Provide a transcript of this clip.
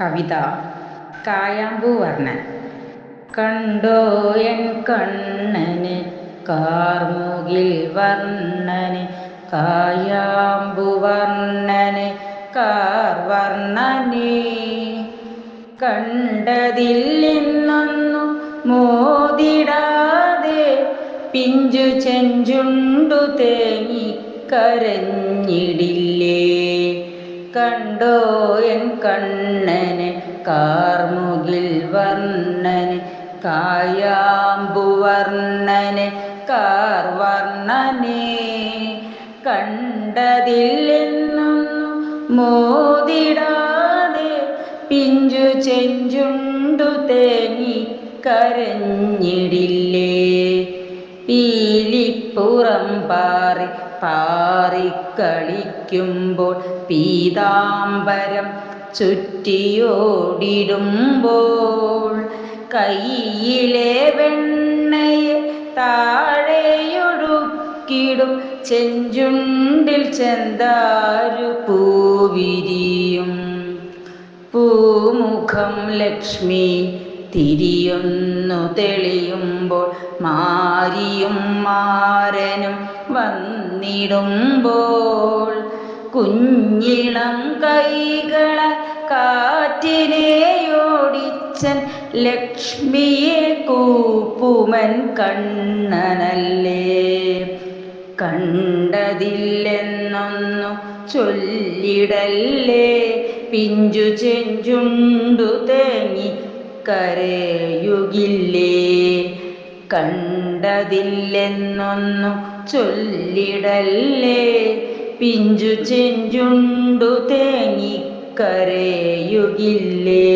കവിത. കായാമ്പൂ വർണൻ കണ്ടോ എൻ കണ്ണന്? കാർമുകിൽ വർണന്. കായാമ്പുവർണന്. കാർവർണനെ കണ്ടതില്ലെന്നൊന്നു മോതിടാതെ പിഞ്ചു ചെഞ്ചുണ്ടു തേങ്ങി കരഞ്ഞിടില്ലേ? കണ്ടോ എൻ കണ്ണന്? കാർമുകിൽ വർണന്. കായാമ്പുവർണന് കാർവർണനെ കണ്ടതില്ലെന്നൊന്നു മോതിടാതെ പിഞ്ചു ചെഞ്ചുണ്ടു തേങ്ങി കരഞ്ഞിടില്ലേ? പീലിപ്പുറം പാറി പാറിക്കളിക്കുമ്പോൾ പീതാംബരം ചുറ്റിയോടിടുമ്പോൾ കയ്യിലെ വെണ്ണയെ താഴെയൊടുക്കിടും ചെഞ്ചുണ്ടിൽ ചെന്താരു പൂവിരിയും. പൂമുഖം ലക്ഷ്മി തിരിയൊന്നു തെളിയുമ്പോൾ മാരിയും മാരനും വന്നിടുമ്പോൾ കുഞ്ഞിളം കൈകള കാറ്റിനെയോടിച്ചൻ ലക്ഷ്മിയെ കൂപ്പുമൻ കണ്ണനല്ലേ? കണ്ടതില്ലെന്നൊന്നു ചൊല്ലിടല്ലേ? പിഞ്ചു ചെഞ്ചുണ്ടു തേങ്ങി കരയുകില്ലേ? കണ്ടതില്ലെന്നൊന്നു ചൊല്ലിടല്ലേ? പിഞ്ചു ചെഞ്ചുണ്ടു തേങ്ങി കരയുകില്ലേ